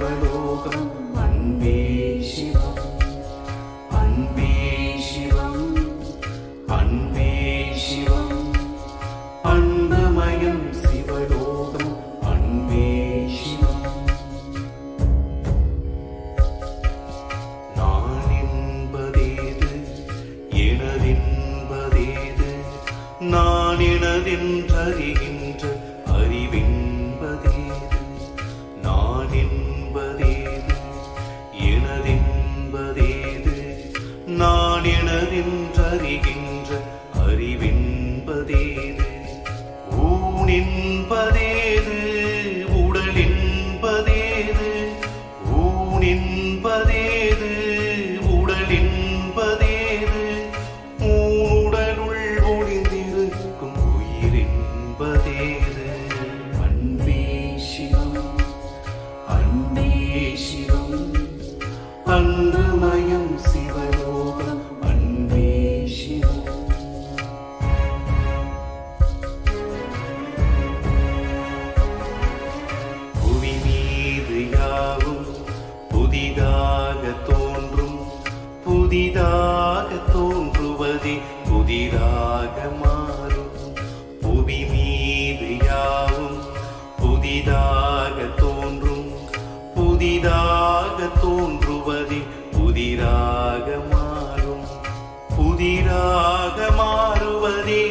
தேவலோகம் அன்பே சிவம். அன்பே சிவம். அன்பே நான் என்பதேது எனதென்பதேது? அறிவின்பதேது ஊனின்பதேது? உடலின்பதேது? ஊனின்பதேது? உடலின்பதேது? ஊனுடலுள் ஒளிந்திருக்கும் உயிரின்பதேது? அன்பே சிவம் அன்பே சிவம் அன்பு புதிதாக தோன்றுவதே புதிதாக மாறும். புவி மீது யாவும் புதிதாக தோன்றும். புதிதாக தோன்றுவதே புதிராக மாறும். புதிராக மாறுவதே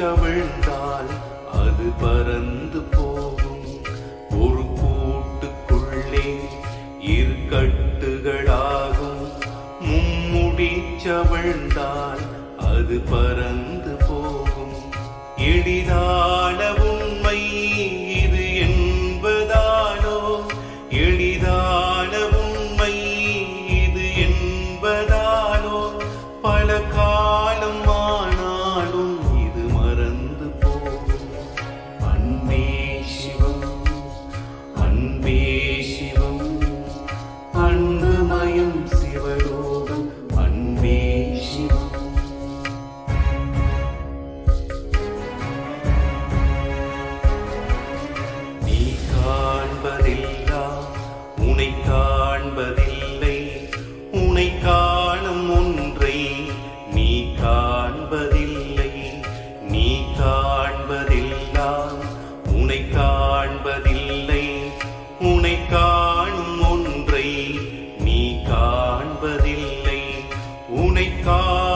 கவிழ்ந்தால் அது பறந்து போகும். ஒரு கூட்டுக்குள்ளே இருக்கட்டுகளாகும் மும்முடி சவிழ்ந்தால் அது பறந்து போகும். எளிதான